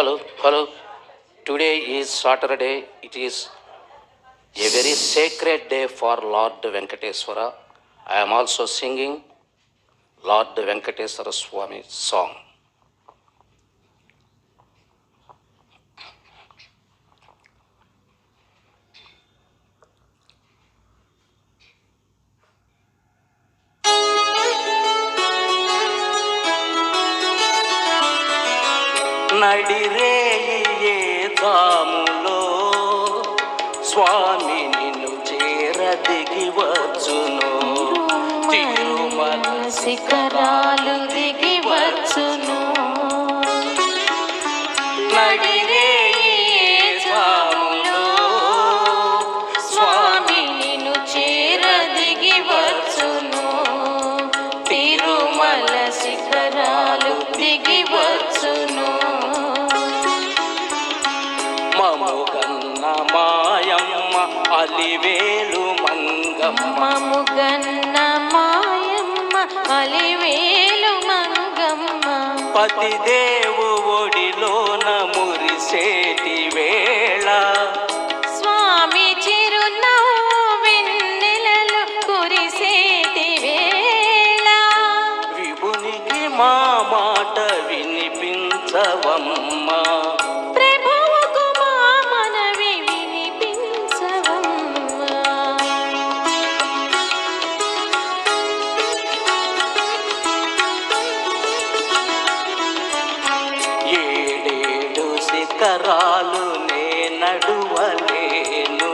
Hello. Today is Saturday. It is a very sacred day for Lord Venkateswara. I am also singing Lord Venkateswara Swami song. నడిరే తాములో స్వామి నిన్ను చేరదిగి వచ్చును తిరుమల శిఖరాలు దిగి అలివేలు మంగమ్మ ముగన్న మాయమ్మ అలివేలు మంగమ్మ పతి పతిదేవు ఒడిలోన మురిసేటి వేళ స్వామి చిరునవ్వు వెన్నెలలో కురిసేటి వేళ విభునికి మా మాట వినిపించవమ్మ ఎకరాలు నే నడువలేను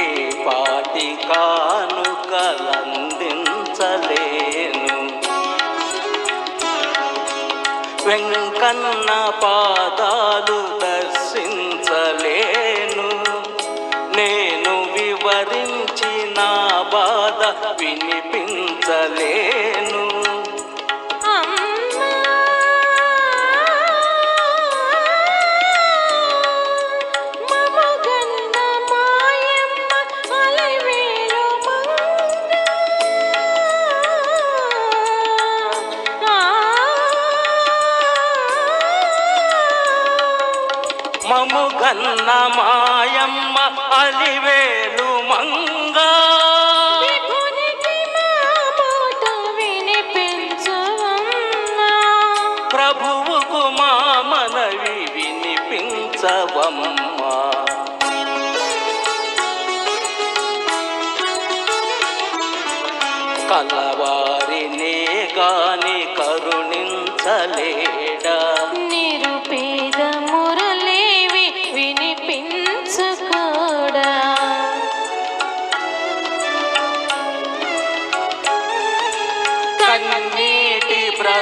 ఏ పాటి కానుకలందించలేను వెంకన్న పాదాలు దర్శించలేను నేను వివరించిన బాధ వినిపించలేను మము గన్న మాయమ్మ అలివేలు మంగ ప్రభువుకు మా మనవి కలవారినే గాని కరుణించలేడా నిరుపే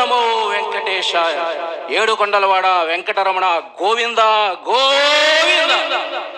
నమో వెంకటేశాయ ఏడు కొండలవాడ వెంకటరమణ గోవింద గోవింద